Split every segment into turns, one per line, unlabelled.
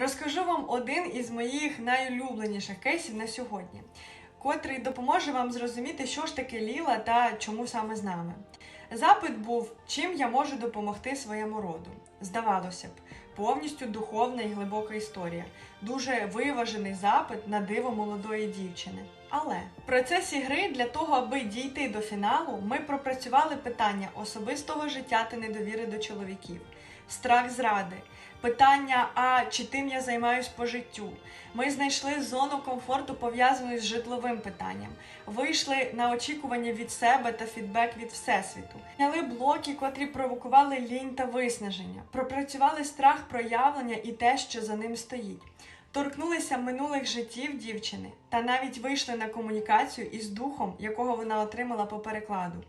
Розкажу вам один із моїх найулюбленіших кейсів на сьогодні, котрий допоможе вам зрозуміти, що ж таке Ліла та чому саме з нами. Запит був, чим я можу допомогти своєму роду. Здавалося б, повністю духовна і глибока історія, дуже виважений запит на диво молодої дівчини. Але в процесі гри для того, аби дійти до фіналу, ми пропрацювали питання особистого життя та недовіри до чоловіків, страх зради, питання, а чи тим я займаюсь по життю. Ми знайшли зону комфорту, пов'язану з житловим питанням, вийшли на очікування від себе та фідбек від всесвіту. Зняли блоки, котрі провокували лінь та виснаження, пропрацювали страх проявлення і те, що за ним стоїть. Торкнулися минулих життів дівчини та навіть вийшли на комунікацію із духом, якого вона отримала по перекладу.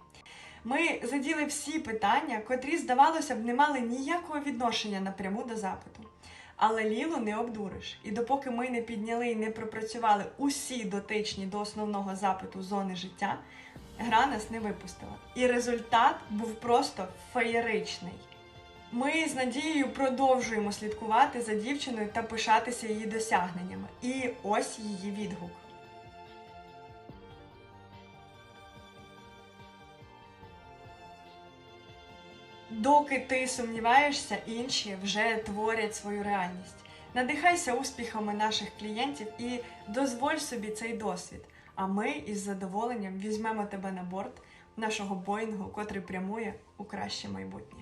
Ми заділи всі питання, котрі, здавалося б, не мали ніякого відношення напряму до запиту. Але Лілу не обдуриш. І допоки ми не підняли і не пропрацювали усі дотичні до основного запиту зони життя, гра нас не випустила. І результат був просто феєричний. Ми з Надією продовжуємо слідкувати за дівчиною та пишатися її досягненнями. І ось її відгук. Доки ти сумніваєшся, інші вже творять свою реальність. Надихайся успіхами наших клієнтів і дозволь собі цей досвід. А ми із задоволенням візьмемо тебе на борт нашого Боїнгу, котрий прямує у краще майбутнє.